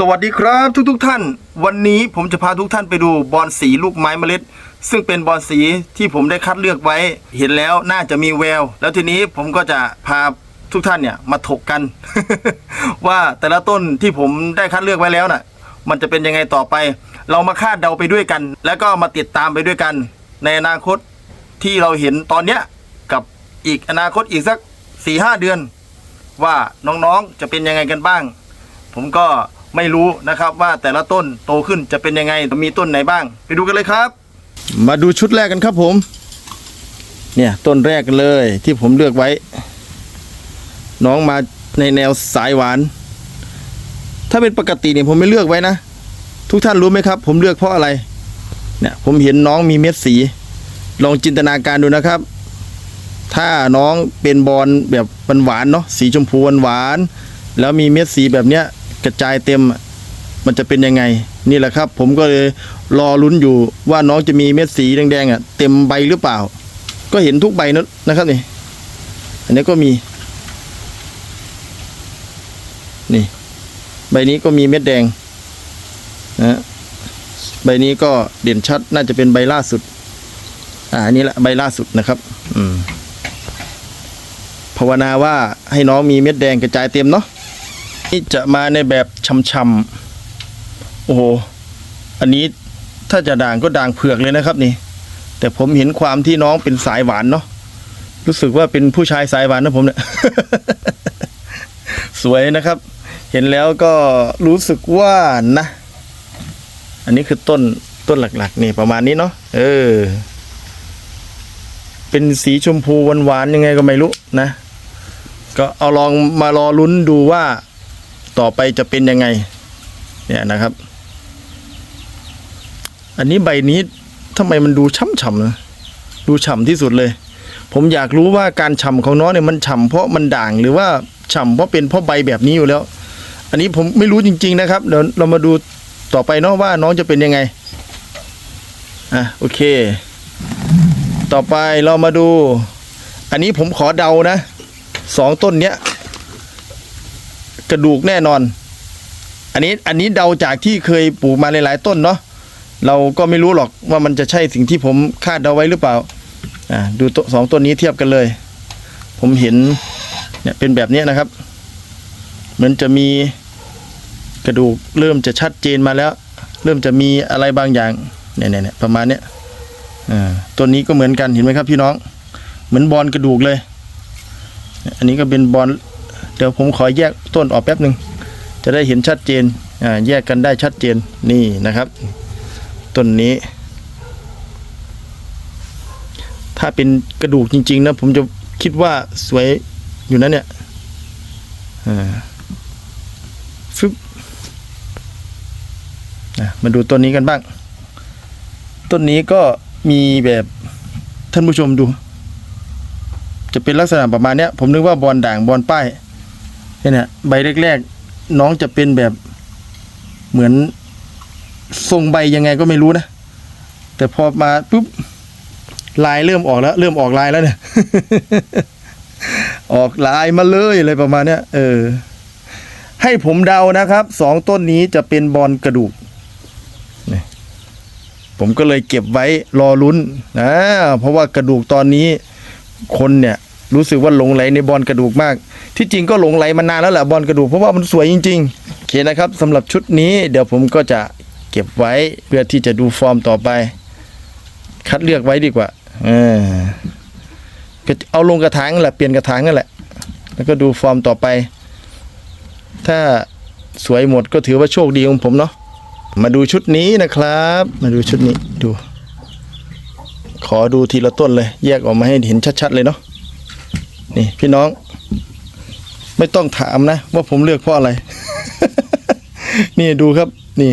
สวัสดีครับทุกทกๆท่าน วันนี้ผมจะพาทุกท่านไปดูบอลสีลูกไม้เมล็ด ซึ่งเป็นบอลสีที่ผมได้คัดเลือกไว้ เห็นแล้วน่าจะมีแวว แล้วทีนี้ผมก็จะพาทุกท่านเนี่ยมาถกกัน ว่าแต่ละต้นที่ผมได้คัดเลือกไว้แล้วน่ะ มันจะเป็นยังไงต่อไป เรามาคาดเดาไปด้วยกัน แล้วก็มาติดตามไปด้วยกัน ในอนาคตที่เราเห็นตอนเนี้ยกับอีกอนาคตอีกสักสี่ห้าเดือน ว่าน้องๆจะเป็นยังไงกันบ้าง ผมก็ ไม่รู้นะครับว่าแต่ละต้นโตขึ้นจะเป็นยังไงมีต้นไหนบ้าง ไปดูกันเลยครับ มาดูชุดแรกกันครับผม เนี่ยต้นแรกเลยที่ผมเลือกไว้ น้องมาในแนวสายหวาน ถ้าเป็นปกติเนี่ยผมไม่เลือกไว้นะ ทุกท่านรู้ไหมครับ ผมเลือกเพราะอะไร เนี่ยผมเห็นน้องมีเม็ดสี ลองจินตนาการดูนะครับ ถ้าน้องเป็นบอลแบบหวานๆเนาะสีชมพูหวานแล้วมีเม็ดสีแบบเนี้ย กระจายเต็มมันจะเป็นยังไง นี่แหละครับ ผมก็เลยรอลุ้นอยู่ว่าน้องจะมีเม็ดสีแดงๆอะ เต็มใบหรือเปล่า ก็เห็นทุกใบนะนะครับนี่อันนี้ก็มี นี่ ใบนี้ก็มีเม็ดแดงนะใบนี้ก็เด่นชัดน่าจะเป็นใบล่าสุด อ่าอันนี้แหละใบล่าสุดนะครับ อืมภาวนาว่าให้น้องมีเม็ดแดงกระจายเต็มเนาะ นี่จะมาในแบบช่ำๆโอ้โหอันนี้ถ้าจะด่างก็ด่างเผือกเลยนะครับนี่ แต่ผมเห็นความที่น้องเป็นสายหวานเนาะรู้สึกว่าเป็นผู้ชายสายหวานนะผมเนี่ยสวยนะครับ เห็นแล้วก็รู้สึกว่านะ อันนี้คือต้นต้นหลักๆ นี่ประมาณนี้เนาะเออ เป็นสีชมพูหวานๆยังไงก็ไม่รู้นะ ก็เอาลองมารอลุ้นดูว่า ต่อไปจะเป็นยังไง เนี่ยนะครับ อันนี้ใบนี้ทำไมมันดูช่ำๆนะดูฉ่ำที่สุดเลย ผมอยากรู้ว่าการฉ่ำของน้องเนี่ยมันฉ่ำเพราะมันด่างหรือว่าฉ่ำเพราะเป็นเพราะใบแบบนี้อยู่แล้ว อันนี้ผมไม่รู้จริง ๆนะครับ เดี๋ยวเรามาดูต่อไปเนาะว่าน้องจะเป็นยังไง อะโอเค ต่อไปเรามาดู อันนี้ผมขอเดานะสองต้นเนี้ย กระดูกแน่นอน อันนี้อันนี้เดาจากที่เคยปลูกมาหลายๆต้นเนาะเราก็ไม่รู้หรอกว่ามันจะใช่สิ่งที่ผมคาดเดาไว้หรือเปล่าอ่าดูต้นสองต้นนี้เทียบกันเลย ผมเห็นเนี่ยเป็นแบบนี้นะครับ เหมือนจะมีกระดูกเริ่มจะชัดเจนมาแล้ว เริ่มจะมีอะไรบางอย่างเนี่ยเนี่ยเนี่ยประมาณเนี้ยอ่าตัวนี้ก็เหมือนกันเห็นไหมครับพี่น้อง เหมือนบอลกระดูกเลย อันนี้ก็เป็นบอล เดี๋ยวผมขอแยกต้นออกแป๊บหนึ่งจะได้เห็นชัดเจนแยกกันได้ชัดเจนนี่นะครับต้นนี้ ถ้าเป็นกระดูกจริง ๆ นะ ผมจะคิดว่าสวยอยู่นะเนี่ยฟึบมาดูต้นนี้กันบ้าง ต้นนี้ก็มีแบบท่านผู้ชมดู จะเป็นลักษณะประมาณเนี้ยผมนึกว่าบอลด่างบอลป้าย เนี่ยใบแรกๆ น้องจะเป็นแบบเหมือนทรงใบยังไงก็ไม่รู้นะ แต่พอมาปุ๊บลายเริ่มออกแล้ว เริ่มออกลายแล้วเนี่ย ออกลายมาเลยอะไรประมาณเนี้ยเออ ให้ผมเดานะครับสองต้นนี้จะเป็นบอลกระดูกผมก็เลยเก็บไว้รอลุ้นนะเพราะว่ากระดูกตอนนี้คนเนี่ย รู้สึกว่าหลงไหลในบอลกระดูกมาก ที่จริงก็หลงไหลมานานแล้วแหละบอลกระดูกเพราะว่ามันสวยจริงๆโอเคนะครับสำหรับชุดนี้เดี๋ยวผมก็จะเก็บไว้เพื่อที่จะดูฟอร์มต่อไป คัดเลือกไว้ดีกว่าเออเอาลงกระถางนั่นแหละเปลี่ยนกระถางนั่นแหละ แล้วก็ดูฟอร์มต่อไป ถ้าสวยหมดก็ถือว่าโชคดีของผมเนาะมาดูชุดนี้นะครับ มาดูชุดนี้ดู ขอดูทีละต้นเลย แยกออกมาให้เห็นชัด ๆ เลยเนาะ นี่พี่น้อง ไม่ต้องถามนะ ว่าผมเลือกเพราะอะไร นี่ดูครับ นี่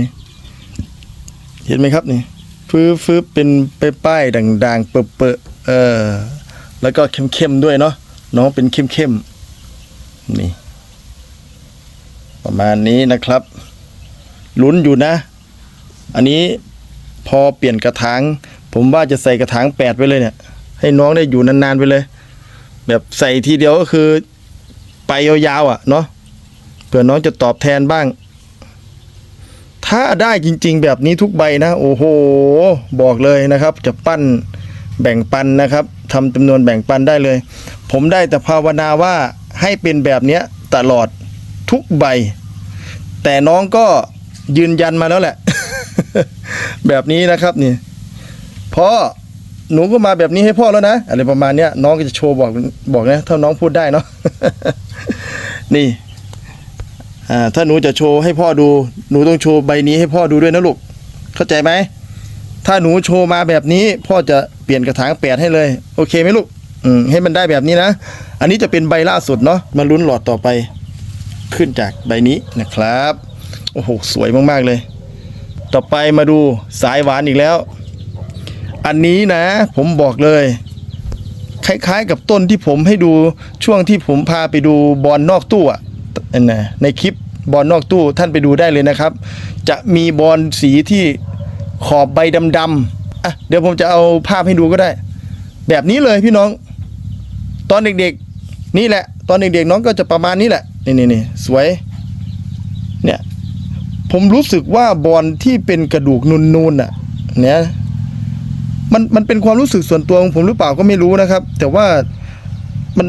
เห็นไหมครับนี่ฟื้ฟื้เป็นป้ายๆด่างๆ เปิดๆเออ แล้วก็เข้มๆด้วยเนาะน้องเป็นเข้มๆนี่ ประมาณนี้นะครับลุ้นอยู่นะ อันนี้พอเปลี่ยนกระถาง ผมว่าจะใส่กระถางแปดไปเลยเนี่ย ให้น้องได้อยู่นานๆไปเลย แบบใส่ทีเดียวก็คือ ไปยาวๆอะเนาะเผื่อน้องจะตอบแทนบ้าง ถ้าได้จริง ๆ แบบนี้ทุกใบนะ โอ้โห บอกเลยนะครับ จะปั้นแบ่งปันนะครับทำจำนวนแบ่งปันได้เลย ผมได้แต่ภาวนาว่าให้เป็นแบบเนี้ยตลอดทุกใบ แต่น้องก็ยืนยันมาแล้วแหละ แบบนี้นะครับนี่พ่อ หนูก็มาแบบนี้ให้พ่อแล้วนะ อะไรประมาณเนี้ยน้องก็จะโชว์บอกบอกนะถ้าน้องพูดได้เนาะนี่อ่าถ้าหนูจะโชว์ให้พ่อดู หนูต้องโชว์ใบนี้ให้พ่อดูด้วยนะลูกเข้าใจไหมถ้าหนูโชว์มาแบบนี้ พ่อจะเปลี่ยนกระถางแปดให้เลย โอเคไหมลูกอืมให้มันได้แบบนี้นะ อันนี้จะเป็นใบล่าสุดเนาะมาลุ้นหลอดต่อไป ขึ้นจากใบนี้นะครับ โอ้โห สวยมากๆเลย ต่อไปมาดูสายหวานอีกแล้ว อันนี้นะ ผมบอกเลย คล้ายๆกับต้นที่ผมให้ดูช่วงที่ผมพาไปดูบอลนอกตู้อะอันในคลิปบอลนอกตู้ท่านไปดูได้เลยนะครับ จะมีบอลสีที่ขอบใบดำๆอะเดี๋ยวผมจะเอาภาพให้ดูก็ได้ แบบนี้เลยพี่น้อง ตอนเด็กๆ นี่แหละ ตอนเด็กๆน้องก็จะประมาณนี้แหละนี่นี่นี่สวยเนี่ยผมรู้สึกว่าบอลที่เป็นกระดูกนูนๆน่ะเนี่ย มันมันเป็นความรู้สึกส่วนตัวของผมหรือเปล่าก็ไม่รู้นะครับ แต่ว่ามัน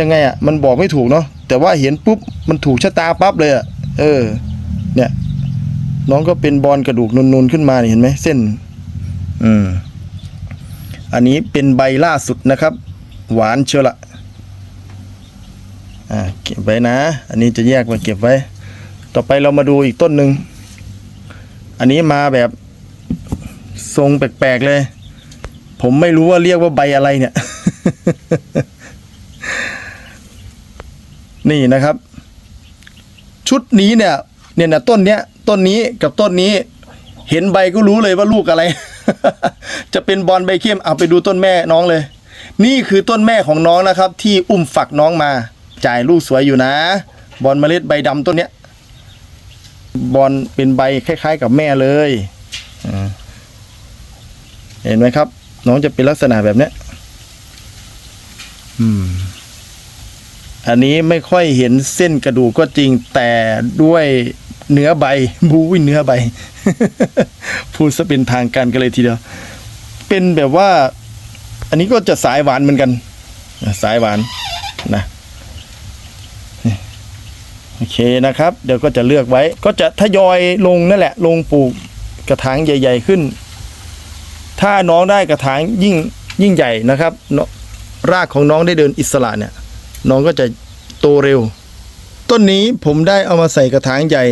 ยังไงอะ มันบอกไม่ถูกเนาะแต่ว่าเห็นปุ๊บมันถูกชะตาปั๊บเลยอะเออ เนี่ย น้องก็เป็นบอลกระดูกนูนๆขึ้นมานี่เห็นไหมเส้น อืม อันนี้เป็นใบล่าสุดนะครับ หวานเชียวละอ่าเก็บไว้นะ อันนี้จะแยกมาเก็บไว้ ต่อไปเรามาดูอีกต้นหนึ่งอันนี้มาแบบทรงแปลกๆเลย ผมไม่รู้ว่าเรียกว่าใบอะไรเนี่ย นี่นะครับ ชุดนี้เนี่ย เนี่ยนะต้นเนี้ย ต้นนี้กับต้นนี้ เห็นใบก็รู้เลยว่าลูกอะไร จะเป็นบอลใบเข้มเอาไปดูต้นแม่น้องเลย นี่คือต้นแม่ของน้องนะครับ ที่อุ้มฝักน้องมา จ่ายลูกสวยอยู่นะ บอลเมล็ดใบดำต้นเนี้ย บอลเป็นใบคล้าย ๆ กับแม่เลยเห็นไหมครับ น้องจะเป็นลักษณะแบบเนี้ยอืม อันนี้ไม่ค่อยเห็นเส้นกระดูกก็จริงแต่ด้วยเนื้อใบบูวิเนื้อใบ พูดซะเป็นทางการกันเลยทีเดียว เป็นแบบว่า อันนี้ก็จะสายหวานเหมือนกัน สายหวานนะนี่โอเคนะครับ เดี๋ยวก็จะเลือกไว้ ก็จะทยอยลงนั่นแหละ ลงปลูกกระถางใหญ่ ๆ ขึ้น ถ้าน้องได้กระถางยิ่งยิ่งใหญ่นะครับรากของน้องได้เดินอิสระเนี่ย น้องก็จะโตเร็ว ต้นนี้ผมได้เอามาใส่กระถางใหญ่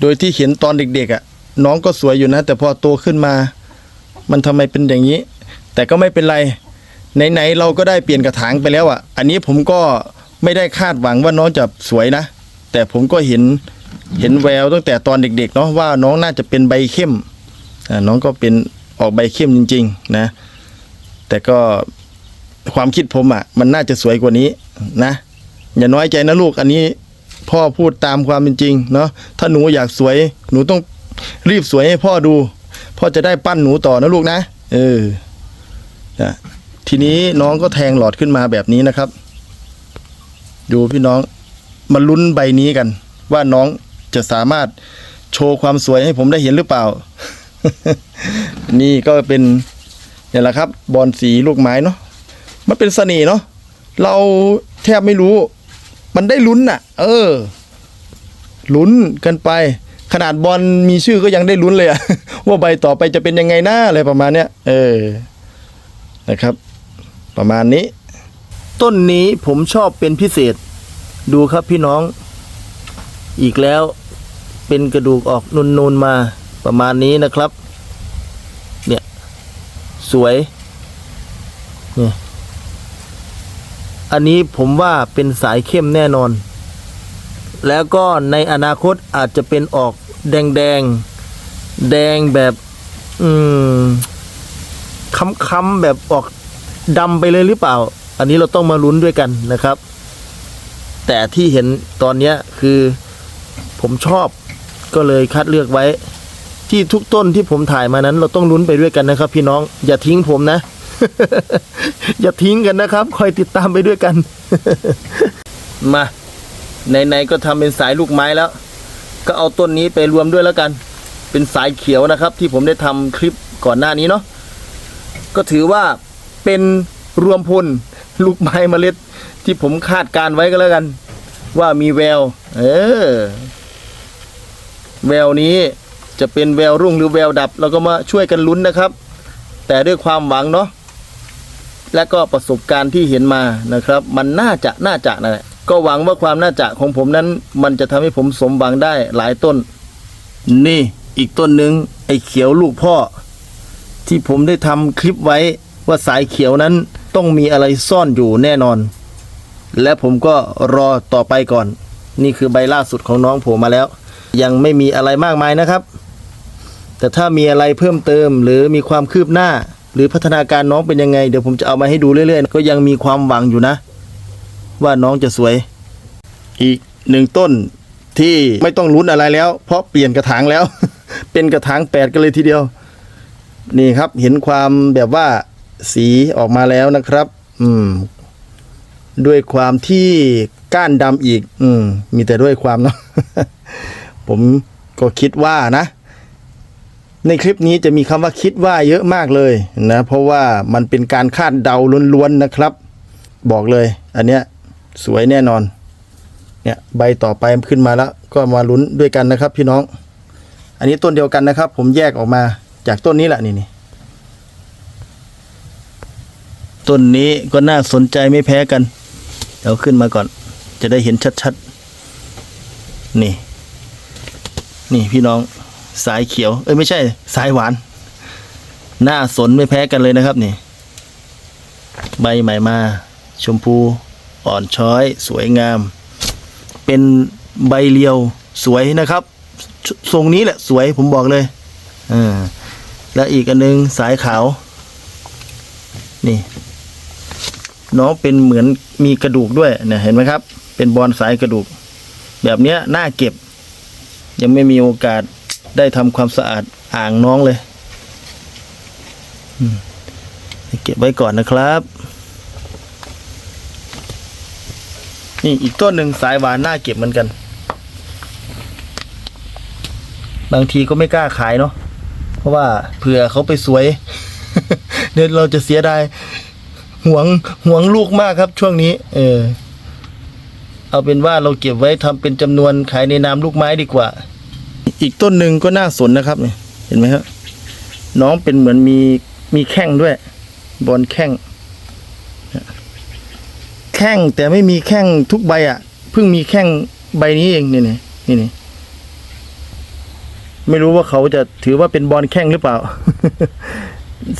โดยที่เห็นตอนเด็กๆอะ่ะ น้องก็สวยอยู่นะ แต่พอโตขึ้นมา มันทำไมเป็นอย่างนี้ แต่ก็ไม่เป็นไร ไหนๆเราก็ได้เปลี่ยนกระถางไปแล้วอะ่ะ อันนี้ผมก็ไม่ได้คาดหวังว่าน้องจะสวยนะ แต่ผมก็เห็นเห็นแววตั้งแต่ตอนเด็กๆเนาะว่าน้องน่าจะเป็นใบเข้มน้องก็เป็น ออกใบเข้มจริง ๆ นะ แต่ก็ความคิดผมอะ่ะ มันน่าจะสวยกว่านี้นะ อย่าน้อยใจนะลูกอันนี้ พ่อพูดตามความเป็นจริง เนาะถ้าหนูอยากสวย หนูต้องรีบสวยให้พ่อดู พ่อจะได้ปั้นหนูต่อนะลูกนะเออนะทีนี้น้องก็แทงหลอดขึ้นมาแบบนี้นะครับ ดูพี่น้องมาลุ้นใบนี้กัน ว่าน้องจะสามารถโชว์ความสวยให้ผมได้เห็นหรือเปล่า นี่ก็เป็นเนี่ยแหละครับบอลสีลูกไม้เนาะมันเป็นเสน่ห์เนาะเราแทบไม่รู้ มันได้ลุ้นน่ะ เออลุ้นกันไป ขนาดบอลมีชื่อก็ยังได้ลุ้นเลยอะว่าใบต่อไปจะเป็นยังไงหน้าอะไรประมาณเนี้ยเออนะครับ ประมาณนี้ ต้นนี้ผมชอบเป็นพิเศษ ดูครับพี่น้อง อีกแล้วเป็นกระดูกออกนูนๆมา ประมาณนี้นะครับ เนี่ย สวยเนี่ยอันนี้ผมว่าเป็นสายเข้มแน่นอน แล้วก็ในอนาคตอาจจะเป็นออกแดงแดงแดงแบบ อืมค้ำๆแบบออกดำไปเลยหรือเปล่า อันนี้เราต้องมาลุ้นด้วยกันนะครับ แต่ที่เห็นตอนนี้คือผมชอบก็เลยคัดเลือกไว้ ที่ทุกต้นที่ผมถ่ายมานั้น เราต้องลุ้นไปด้วยกันนะครับ พี่น้องอย่าทิ้งผมนะ อย่าทิ้งกันนะครับ คอยติดตามไปด้วยกัน มาไหนๆก็ทำเป็นสายลูกไม้แล้ว ก็เอาต้นนี้ไปรวมด้วยแล้วกัน เป็นสายเขียวนะครับ ที่ผมได้ทำคลิปก่อนหน้านี้เนาะก็ถือว่าเป็นรวมพลลูกไม้เมล็ด ที่ผมคาดการไว้ก็แล้วกัน ว่ามีแวว เออ แววนี้ จะเป็นแววรุ่งหรือแววดับ เราก็มาช่วยกันลุ้นนะครับ แต่ด้วยความหวังเนาะและก็ประสบการณ์ที่เห็นมานะครับ มันน่าจะน่าจะนั่นแหละก็หวังว่าความน่าจะของผมนั้น มันจะทำให้ผมสมหวังได้หลายต้น นี่อีกต้นหนึ่งไอ้เขียวลูกพ่อ ที่ผมได้ทำคลิปไว้ว่าสายเขียวนั้นต้องมีอะไรซ่อนอยู่แน่นอน และผมก็รอต่อไปก่อน นี่คือใบล่าสุดของน้องผมมาแล้ว ยังไม่มีอะไรมากมายนะครับ แต่ถ้ามีอะไรเพิ่มเติม หรือมีความคืบหน้า หรือพัฒนาการน้องเป็นยังไง เดี๋ยวผมจะเอามาให้ดูเรื่อยๆ ก็ยังมีความหวังอยู่นะ ว่าน้องจะสวย อีกหนึ่งต้นที่ไม่ต้องลุ้นอะไรแล้ว เพราะเปลี่ยนกระถางแล้ว เป็นกระถางแปดกันเลยทีเดียว นี่ครับเห็นความแบบว่าสีออกมาแล้วนะครับ อืม ด้วยความที่ก้านดำอีก อืม มีแต่ด้วยความเนาะผมก็คิดว่านะ ในคลิปนี้จะมีคำว่าคิดว่าเยอะมากเลยนะเพราะว่ามันเป็นการคาดเดาล้วนๆนะครับ บอกเลย อันเนี้ยสวยแน่นอน เนี่ยใบต่อไปขึ้นมาแล้ว ก็มาลุ้นด้วยกันนะครับ พี่น้อง อันนี้ต้นเดียวกันนะครับ ผมแยกออกมาจากต้นนี้แหละนี่นี่ต้นนี้ก็น่าสนใจไม่แพ้กันเดี๋ยวขึ้นมาก่อน จะได้เห็นชัดๆนี่ นี่พี่น้อง สายเขียว เอ้ยไม่ใช่ สายหวาน หน่าสนไม่แพ้กันเลยนะครับนี่ ใบใหม่มา ชมพูอ่อนช้อย สวยงาม เป็นใบเรียวสวยนะครับ ทรงนี้แหละสวยผมบอกเลยอ่าและอีกอันนึงสายขาว นี่น้องเป็นเหมือนมีกระดูกด้วยเนี่ยเห็นไหมครับ เป็นบอลสายกระดูก แบบเนี้ยน่าเก็บ ยังไม่มีโอกาส ได้ทำความสะอาดอ่างน้องเลยเก็บไว้ก่อนนะครับ นี่อีกต้นหนึ่งสายหวานน่าเก็บเหมือนกัน บางทีก็ไม่กล้าขายเนาะเพราะว่าเผื่อเขาไปสวย เดี๋ยวเราจะเสียดายหวงหวงลูกมากครับช่วงนี้ เออ เอาเป็นว่าเราเก็บไว้ทำเป็นจำนวนขายในนามลูกไม้ดีกว่า อีกต้นหนึ่งก็น่าสนนะครับเนี่ยเห็นไหมครับน้องเป็นเหมือนมีมีแข้งด้วย บอลแข้งแข้งแต่ไม่มีแข้งทุกใบอะเพิ่งมีแข้งใบนี้เองนี่นี่นี่นี่ไม่รู้ว่าเขาจะถือว่าเป็นบอลแข้งหรือเปล่า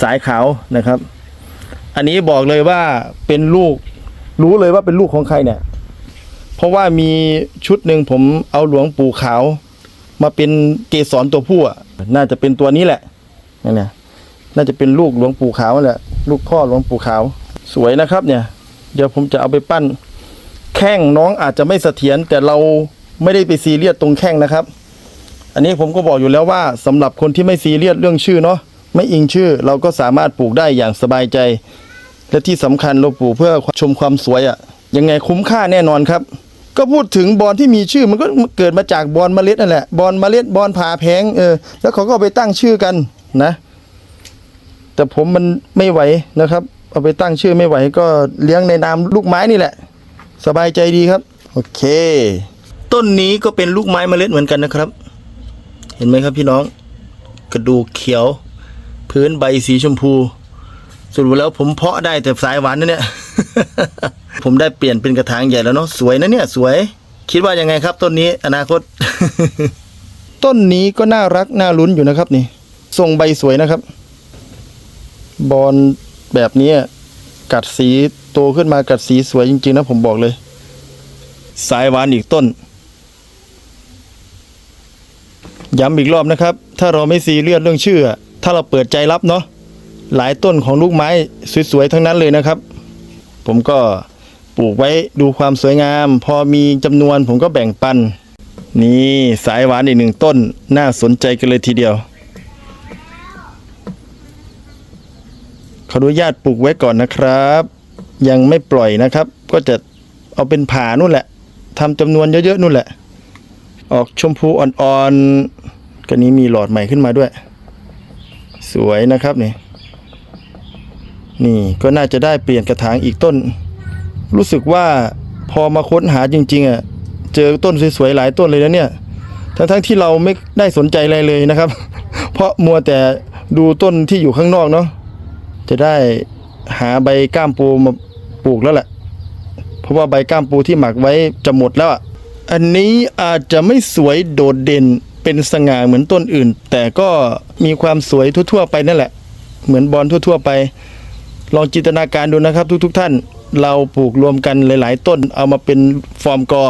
สายขาวนะครับ อันนี้บอกเลยว่าเป็นลูก รู้เลยว่าเป็นลูกของใครเนี่ย เพราะว่ามีชุดหนึ่งผมเอาหลวงปู่ขาว มาเป็นเกสรตัวผู้อะน่าจะเป็นตัวนี้แหละนั่นแหละน่าจะเป็นลูกหลวงปู่ขาวแหละ ลูกพ่อหลวงปู่ขาว สวยนะครับ เนี่ย เดี๋ยวผมจะเอาไปปั้น แข้งน้องอาจจะไม่เสถียรแต่เราไม่ได้ไปซีเรียสตรงแข้งนะครับ อันนี้ผมก็บอกอยู่แล้วว่าสำหรับคนที่ไม่ซีเรียสเรื่องชื่อเนาะไม่อิงชื่อ เราก็สามารถปลูกได้อย่างสบายใจ และที่สำคัญเราปลูกเพื่อชมความสวยอะ่ะยังไงคุ้มค่าแน่นอนครับ ก็พูดถึงบอลที่มีชื่อมันก็เกิดมาจากบอลเมล็ดนั่นแหละบอลเมล็ดบอลผ่าแพงเออแล้วเขาก็ไปตั้งชื่อกันนะ แต่ผมมันไม่ไหวนะครับ เอาไปตั้งชื่อไม่ไหวก็เลี้ยงในนามลูกไม้นี่แหละ สบายใจดีครับ โอเค ต้นนี้ก็เป็นลูกไม้เมล็ดเหมือนกันนะครับ เห็นไหมครับพี่น้อง กระดูกเขียว พื้นใบสีชมพูสรุปแล้วผมเพาะได้แต่สายหวานนะเนี่ย ผมได้เปลี่ยนเป็นกระถางใหญ่แล้วเนาะสวยนะเนี่ยสวย คิดว่ายังไงครับ ต้นนี้อนาคต ต้นนี้ก็น่ารักน่าลุ้นอยู่นะครับ นี่ทรงใบสวยนะครับ บอลแบบนี้กัดสีโตขึ้นมากัดสีสวยจริงๆนะผมบอกเลย สายหวานอีกต้น ย้ำอีกรอบนะครับ ถ้าเราไม่ซีเรียสเรื่องชื่อ ถ้าเราเปิดใจรับเนาะหลายต้นของลูกไม้สวยๆทั้งนั้นเลยนะครับ ผมก็ ปลูกไว้ดูความสวยงาม พอมีจำนวนผมก็แบ่งปัน นี่สายหวานอีกหนึ่งต้นน่าสนใจกันเลยทีเดียว ขออนุญาตปลูกไว้ก่อนนะครับ ยังไม่ปล่อยนะครับ ก็จะเอาเป็นผานู่นแหละทำจำนวนเยอะๆนู่นแหละ ออกชมพูอ่อนๆก็นี้มีหลอดใหม่ขึ้นมาด้วย สวยนะครับนี่นี่ก็น่าจะได้เปลี่ยนกระถางอีกต้น รู้สึกว่าพอมาค้นหาจริงๆอะเจอต้นสวยๆหลายต้นเลยนะเนี่ยทั้งๆที่เราไม่ได้สนใจอะไรเลยนะครับ เพราะมัวแต่ดูต้นที่อยู่ข้างนอกเนาะจะได้หาใบก้ามปูมาปลูกแล้วแหละ เพราะว่าใบก้ามปูที่หมักไว้จะหมดแล้วอะอันนี้อาจจะไม่สวยโดดเด่นเป็นสง่าเหมือนต้นอื่น แต่ก็มีความสวยทั่วๆไปนั่นแหละ เหมือนบอลทั่วๆไป ลองจินตนาการดูนะครับทุก ๆ ท่าน เราปลูกรวมกันหลาย ๆ ต้นเอามาเป็นฟอร์มกอ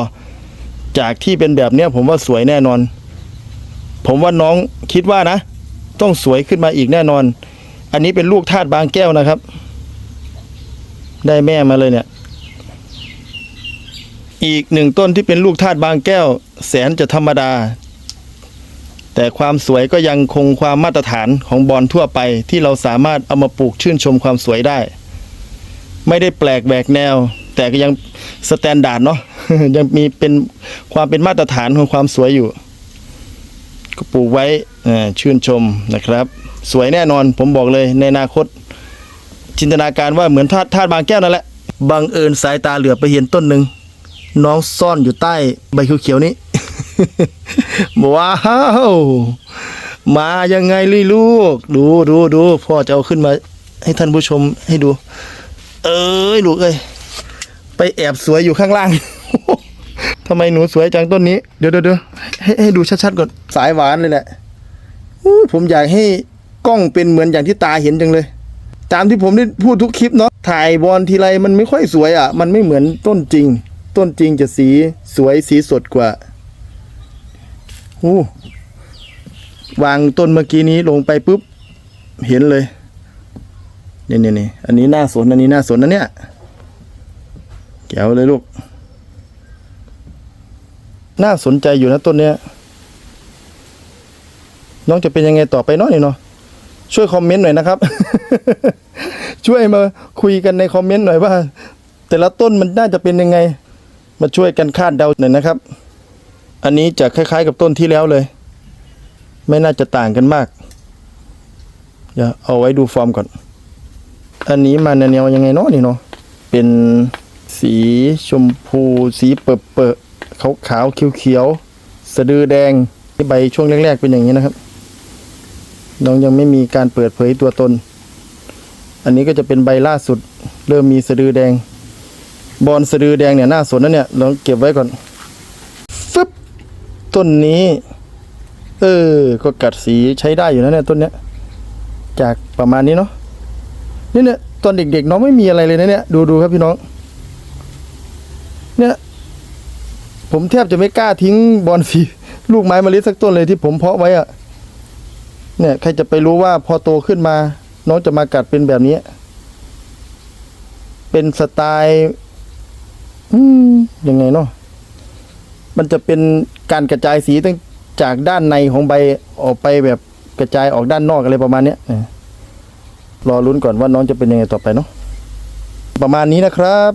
จากที่เป็นแบบเนี้ยผมว่าสวยแน่นอน ผมว่าน้องคิดว่านะ ต้องสวยขึ้นมาอีกแน่นอน อันนี้เป็นลูกธาตุบางแก้วนะครับ ได้แม่มาเลยเนี่ย อีกหนึ่งต้นที่เป็นลูกธาตุบางแก้ว แสนจะธรรมดา แต่ความสวยก็ยังคงความมาตรฐานของบอลทั่วไปที่เราสามารถเอามาปลูกชื่นชมความสวยได้ ไม่ได้แปลกแหวกแนว แต่ก็ยังสแตนดาร์ดเนาะยังมีเป็นความเป็นมาตรฐานของความสวยอยู่ ก็ปลูกไว้ชื่นชมนะครับ สวยแน่นอนผมบอกเลยในอนาคต จินตนาการว่าเหมือนธาตุธาตุบางแก้วนั่นแหละบังเอิญสายตาเหลือไปเห็นต้นหนึ่งน้องซ่อนอยู่ใต้ใบเขียวๆนี้ว้าวมายังไงลี่ลูก ดูดูดูพ่อจะเอาขึ้นมาให้ท่านผู้ชมให้ดู เอ้ยลูกเอ้ยไปแอบสวยอยู่ข้างล่างทำไมหนูสวยจังต้นนี้เดี๋ยวเดี๋ยวเดี๋ยวให้ให้ดูชัดๆก่อนสายหวานเลยแหละผมอยากให้กล้องเป็นเหมือนอย่างที่ตาเห็นจังเลย ตามที่ผมได้พูดทุกคลิปเนาะถ่ายบอลทีไรมันไม่ค่อยสวยอะ มันไม่เหมือนต้นจริง ต้นจริงจะสีสวยสีสดกว่าอู้วางต้นเมื่อกี้นี้ลงไปปุ๊บ เห็นเลย นี่นี่นี่อันนี้น่าสนอันนี้น่าสนนะเนี่ยแก้วเลยลูก น่าสนใจอยู่นะต้นเนี้ยน้องจะเป็นยังไงต่อไปเนาะนี่เนาะช่วยคอมเมนต์หน่อยนะครับ ช่วยมาคุยกันในคอมเมนต์หน่อยว่า แต่ละต้นมันน่าจะเป็นยังไง มาช่วยกันคาดเดาหน่อยนะครับ อันนี้จะคล้าย ๆ กับต้นที่แล้วเลย ไม่น่าจะต่างกันมากเดี๋ยวเอาไว้ดูฟอร์มก่อน อันนี้มาแนวๆยังไงเนาะนี่เนาะเป็นสีชมพู สีเปิดเปิดขาวขาวๆเขียวเขียวๆสะดือแดงนี่ใบช่วงแรกๆเป็นอย่างนี้นะครับ น้องยังไม่มีการเปิดเผยตัวตน อันนี้ก็จะเป็นใบล่าสุด เริ่มมีสะดือแดง บอลสะดือแดงเนี่ยน่าสนนะเนี่ยลองเก็บไว้ก่อนฟึบต้นนี้ เออ ก็กัดสีใช้ได้อยู่นะเนี่ยต้นเนี้ย จากประมาณนี้เนาะ นี่เนี่ยตอนเด็กๆน้องไม่มีอะไรเลยนะเนี่ยดูดูครับพี่น้อง เนี่ย ผมแทบจะไม่กล้าทิ้งบอลสีลูกไม้มะลิสักต้นเลยที่ผมเพาะไว้อะเนี่ยใครจะไปรู้ว่าพอโตขึ้นมา น้องจะมากัดเป็นแบบนี้ เป็นสไตล์อืมยังไงเนาะมันจะเป็นการกระจายสีตั้งจากด้านในของใบออกไปแบบกระจายออกด้านนอกอะไรประมาณเนี้ยเออ รอลุ้นก่อนว่าน้องจะเป็นยังไงต่อไปเนาะประมาณนี้นะครับ